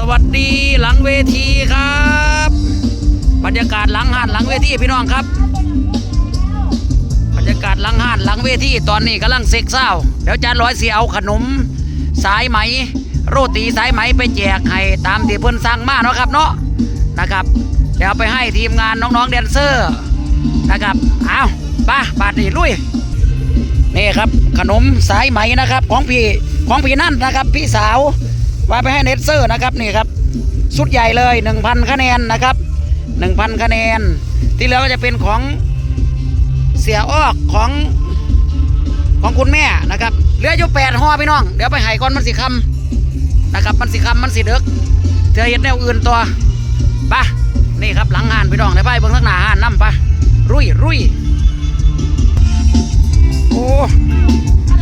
สวัสดีหลังเวทีครับ บรรยากาศหลังหานหลังเวทีพี่น้องครับ บรรยากาศหลังหานหลังเวทีตอนนี้กำลังเซ็กเศร้าเดี๋ยวจานร้อยเสียเอาขนม สายไหม โรตีสายไหมไปแจกให้ตามที่เพิ่นสั่งมาเนาะครับเนาะนะครับ เดี๋ยวไปให้ทีมงานน้องๆแดนเซอร์นะครับเอาป้าบาดนี่ลุยนี่ครับขนมสายไหมนะครับของพี่ของพี่นั่นนะครับ พี่สาว ว่าไปให้เนตเซอร์นะครับนี่ครับสุดใหญ่เลย 1,000 คะแนนนะครับ 1,000 คะแนน ที่เหลือก็จะเป็นของเสียออกของของคุณแม่นะครับเหลืออยู่แปดห่อพี่น้อง เดี๋ยวไปให้ก่อนมันสิคำนะครับ มันสิคำมันสิเด็กเธอเห็นแนวอื่นตัวไปะนี่ครับหลังงานพี่น้องได้ไปเบิ่งทักหน้าหานน้ำปะรุ่ยรุ่ยโอ้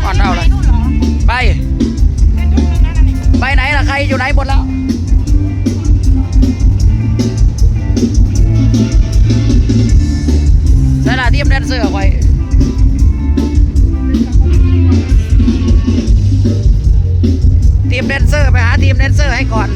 อ่อนเอาเลยไป ไปไหนล่ะใครอยู่ไหนหมดแล้วใส่ละทีมแดนเซอร์ไว้ทีมแดนเซอร์ไปหาทีมแดนเซอร์ให้ก่อน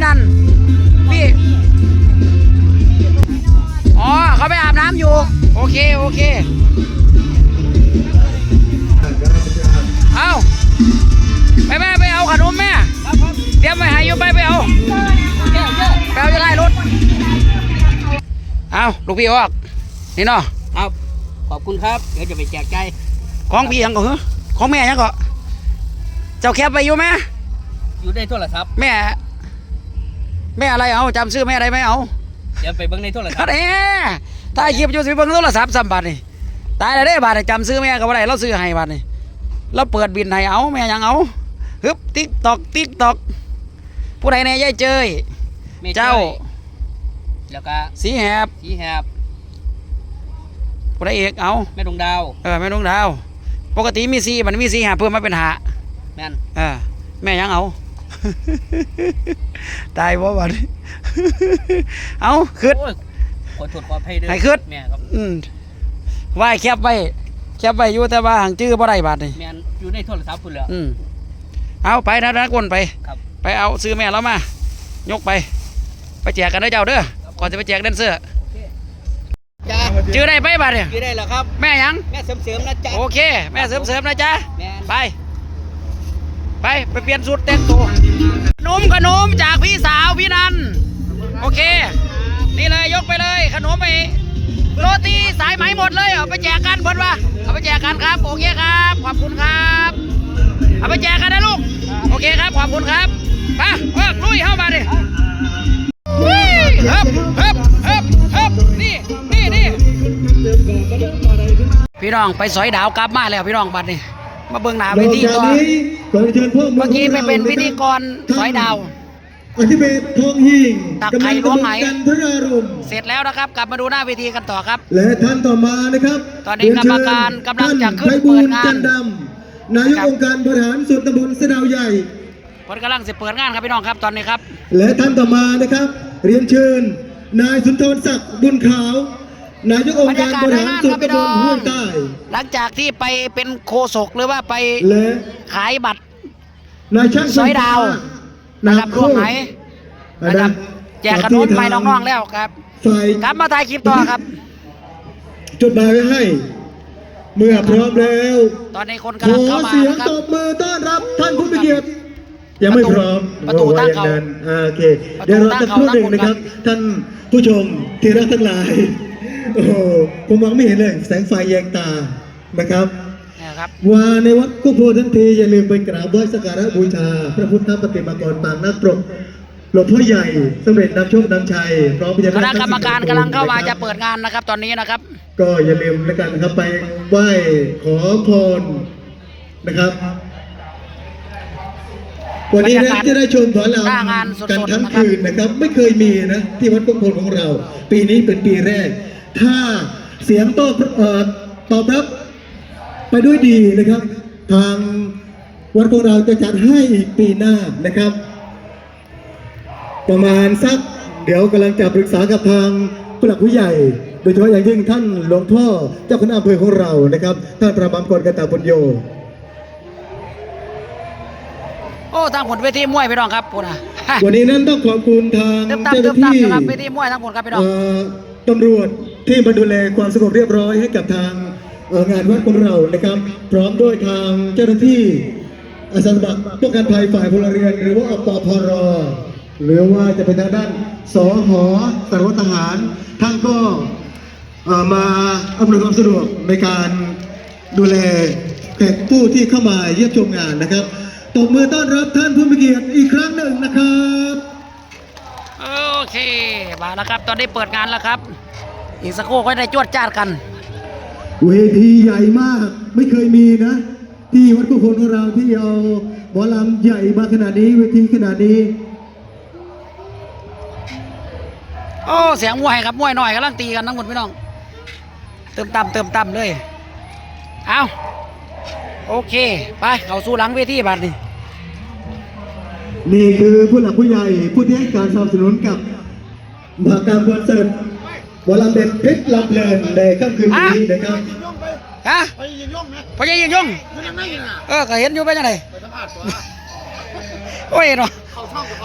พี่นันพี่นันพี่อ๋อเขาไปอาบน้ำอยู่ โอเค โอเค เอาไปแม่ไปเอาขนมแม่เตรียมไว้ให้อยู่ไปไปเอาไปเอาจะไล่รถเอาลูกพี่ออกนี่เนาะครับขอบคุณครับ เดี๋ยวจะไปแจกใจายของพี่ยังก็เหรอของแม่ยังก็เจ้าแคปไปอยู่ไหมอยู่ในโทรศัพท์แม่ แม่อะไรเอาจำชื่อแม่อะไรไหมเอาเดี๋ยวไปเบิ่งในโทรศัคัพดท์เอ๊ถ่ายคลิปอยู่สิเบิ่งโทรศัพท์สัมบัตินี่ตายแล้วเด้บาดนี่จำซื้อแม่ก็บ่ได้เราซื้อให้บาดนี่เราเปิดบินให้เอาแม่ยังเอาฮึบติ๊กตอกติ๊กตอกผู้ใดแน่ยายเจยแม่เจ้าจ้ยแล้วก็สีแหบสีแหบผู้ใดเอกเอาแม่ดวงดาวเออแม่ดวงดาว ปกติมีสีมันมีสีแหบเพิ่มมาเป็นหาแม่นเออแม่ยังเอา ตายบ่บาดนี้เอาขึ้นโอ้ยขอโทษขออภัยเด้อให้ขึ้นแม่ครับอืมไหวแคบไว้แคบไว้อยู่แต่ว่าหางจื้อบ่ได้บาดนี่แม่นอยู่ในโทรศัพท์พุ่นแหล้วอืมเอาไปนะนะกวนไปครับไปเอาซื้อแม่แล้วมา ยกไป ไปแจกกันเด้อเจ้าเด้อก่อนจะไปแจกแดนเซอร์จ้าจื้อได้ไปบาดเนี่ยอยู่ได้แล้วครับ แม่ยัง แม่เสริมๆนะจ๊ะ โอเค แม่เสริมๆนะจ๊ะแม่นไป ไป ไปเปลี่ยนชุดแต่งตัว ขนมขนมจากพี่สาวพี่นัน โอเค นี่เลยยกไปเลยขนมไปโรตีสายไหมหมดเลยเอาไปแจกกันเพิ่นว่าเอาไปแจกกันครับโอเคครับ ขอบคุณครับเอาไปแจกกันนะลูก โอเคครับ ขอบคุณครับไปเอิกลุยเข้ามาดิวิ่งเฮิบเฮิบเฮิบเฮิบนี่นี่นี่พี่น้องไปสอยดาวกลับมาแล้วพี่น้องบัดนี่ มาเบิ่งหน้าเวทีก่อนขอเชิญพ่อเมื่อกี้ไปเป็นพิธีกรสอยดาวอธิเบศทองหิ่งตักไข่ล้วงไหนกันทรารมณ์เสร็จแล้วนะครับ กลับมาดูหน้าเวทีกันต่อครับ และท่านต่อมานะครับ ตอนนี้กรรมการกำลังจะขึ้นท่าเปิดงานไพบูลย์จันดำนายกองค์การบริหารส่วนตำบลสะดาวใหญ่คนกำลังจะเปิดงานครับพี่น้องครับตอนนี้ครับ และท่านต่อมานะครับ เรียนเชิญ นายสุนทรศักดิ์บุญขาว นายกองค์การบริหารส่วนตำบลห้วยใต้ หลังจากที่ไปเป็นโคศกหรือว่าไปและขายบัตรนายช่างไฟสอยดาวนะครับโคร่วมไหนนะนะคครัรับบแจกขนมไปน้องๆแล้วครับฝ่ายกลับมาถ่ายคลิปต่อครับ จดหมายไว้ให้ เมื่อพร้อมแล้ว ตอนนี้คนขกำลัองเข้ามาเสียงนะครับตบมือต้อนรับท่านผู้มีเกียรติยังไม่พร้อมประตูโอ้ตั้งว่าอย่เขานั้นอ่าโอเคประตูเดี๋ยวเราตั้จะงเขาครู่หนึ่งตั้งคนนะครับ ท่านผู้ชมที่รักทั้งหลาย โอ้โหผมมองไม่เห็นเลย แสงไฟแยงตานะครับเนี่ยครับ ว่าในวัดกุโพทันทีอย่าลืมไปกราบไหว้สักการะบูชา พระพุทธปฏิมากรปางนักปรกหลวงพ่อใหญ่สำเร็จนำโชคนำชัยพร้อมพญาคนาณะคกรรมการทั้งกำลังเข้ามาสิบจะองค์เปิดงานนะครับ ตอนนี้นะครับ ก็อย่าลืมแล้วกันนะครับไปไหว้ขอพรนะครับ วันนี้บรรนะยากาศจะได้ชมถอนลหน้างานสดๆกันทั้งนะครับ คืนนะครับ ไม่เคยมีนะ ที่วัดกุมพลของเรา ปีนี้เป็นปีแรก ถ้าเสียงตอบเอ่อตอบรับไปด้วยดีนะครับ ทางวัดของเราจะจัดให้อีกปีหน้านะครับ ประมาณสักเดี๋ยวกำลังจะปรึกษากับทางผู้หลักผู้ใหญ่ โดยเฉพาะอย่างยิ่งท่านหลวงพ่อเจ้าคณะอำเภอของเรานะครับ ท่านประบำกรกันตาบุญโยโอ้ทางผลเวทีมวยพี่น้องครับพุ่นอะวันนี้นั้นต้องขอบคุณทางเติมตามเจ้าหเติน้ามตามที่นะครับเวทีมวยทั้งผลครับพี่น้องเอ่อตำรวจ ที่มาดูแลความสงบเรียบร้อยให้กับทางงานวัดของเรานะครับ พร้อมด้วยทางเจ้าหน้าที่อาสาสมัครป้องกันภัยฝ่ายพลเรือนหรือว่าอปพรหรือว่าจะเป็นทางด้านสอหอสารวัตรทหารท่านก็มาอำนวยความสะดวกในการดูแลแขกผู้ที่เข้ามาเยี่ยมชมงานนะครับตบมือต้อนรับท่านผู้มีเกียรติอีกครั้งหนึ่งนะครับ โอเค มาแล้วครับ ตอนนี้เปิดงานแล้วครับ อีกสักครู่ก็ได้จวดจ้าดกัน เวทีใหญ่มาก ไม่เคยมีนะ ที่วัดกุพลของเราที่เอาหมอลำใหญ่มาขนาดนี้เวทีขนาดนี้ โอ้ เสียงมวยครับมวยหน่อยกำลังตีกันทั้งหมดพี่น้อง เติมต่ำเติมต่ำเลย เอาโอเค ไป เข้าสู่หลังเวทีบัดนี้นี่คือผู้หลักผู้ใหญ่ผู้ที่ให้การสนับสนุนกับมหากรรมคอนเสิร์ต หมอลำเด็ดเพชรลำเพลินในค่ำคืนนี้นะครับฮะไปยิงย่องนะไปยิงย่องเออก็เห็นอยู่ไปยังไงโอ้ยเนาะ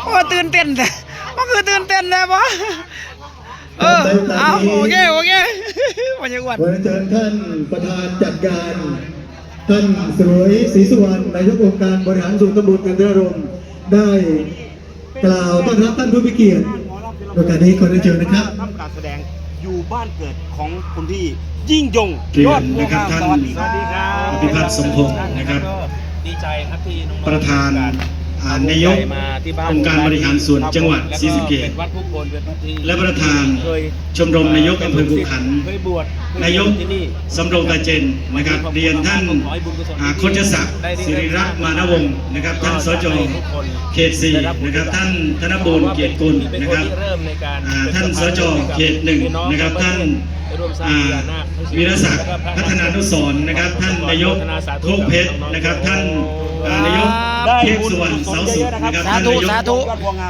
โอ้ตื่นเต้นแต่มันคือตื่นเต้นเลยปะเออเอาโอเคโอเคมันยังอ้วนวันนี้เชิญท่านประธานจัดการท่านสรวยศรีสุวรรณนายกองค์การบริหารส่วนตำบลกันทรารมได้กล่าวต้อนรับท่านผู้มีเกียรติโอกาสนี้ขอเรียนเชิญนะครับทำการแสดง อยู่บ้านเกิดของคุณพี่ยิ่งยงเรียนยอดบัวนะครับงามท่านสวัสดีครับสวัสดีครับ อภิพัฒน์สมพงษ์นะครับ ดีใจครับที่น้องๆประธานอ่านายก มาที่บ้านองค์การบริหารส่วนจังหวัดศรีสะเกษเป็นวัดผู้คนเป็นวัดที่และประธานเคยชมรมนายกอำเภอบุขันเคยบวชนายกที่นี่สำโรงตาเจนนะครับ เรียนท่านอ่าโคจศักดิ์สิริรัตน์มานวงศ์นะครับ ท่านสจเขตสี่นะครับ ท่านธนบูรณ์เกียรติกุลนะครับเริ่มในการอ่าท่านสจเขตหนึ่งนะครับท่านอ่าวีรศักดิ์พัฒนานุสรณ์นะครับ ท่านนายกโคกเพชรนะครับ ท่านอ่า นายกเทพสุวรรณเสาสุขนะครับสาท่านธุนายกสาธุ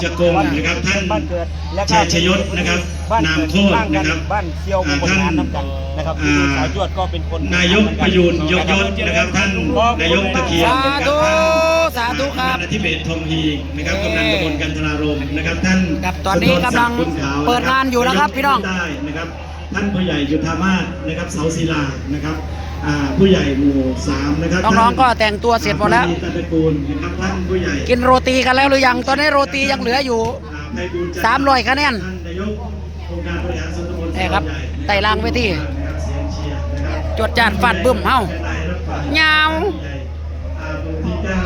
จะโกงนะครับท่านบ้เกิดและก็ชัยชยศนะครับบ้นามโคตรนะครับบ้านเซียวอ่าคนท่านงานน้ำกันนะครับอ่าคุณสายจวดก็เป็นคนนายกประยูนยกยศนะครับท่านนายกตะเคียนสานะคธุรับท่านสาธุครับท่านอธิเบศทองฮีนะครับกำนันตำบลกันทรารมนะครับท่านครับตอนนี้กำลังสุนทรศัดิ์บุญขาวเปิดงานอยู่นะครับพี่น้องได้นะครับท่านผู้ใหญ่ยุทธามาศนะครับเสาศิลานะครับอ่า ผู้ใหญ่หมู่สามนะครับน้องๆก็ท่าแต่งตัวเสร็จหมดแล้วอ่าผู้มีตระกูลนะครับท่านผู้ใหญ่กินโรตีกันแล้วหรือยังตอนนี้โรตียังเหลืออยู่อ่าไพบูลย์จันทสามร้อยคะแนนท่านนายกองค์การบริหารส่วนตำบลนี่ครับเขาใหญ่ไต่รางเวทีนะครับเสียงเชียร์นะครับจวดจานฟาดบึ้มเฮ้าได้รับความยาวอ่าหมู่ที่เก้า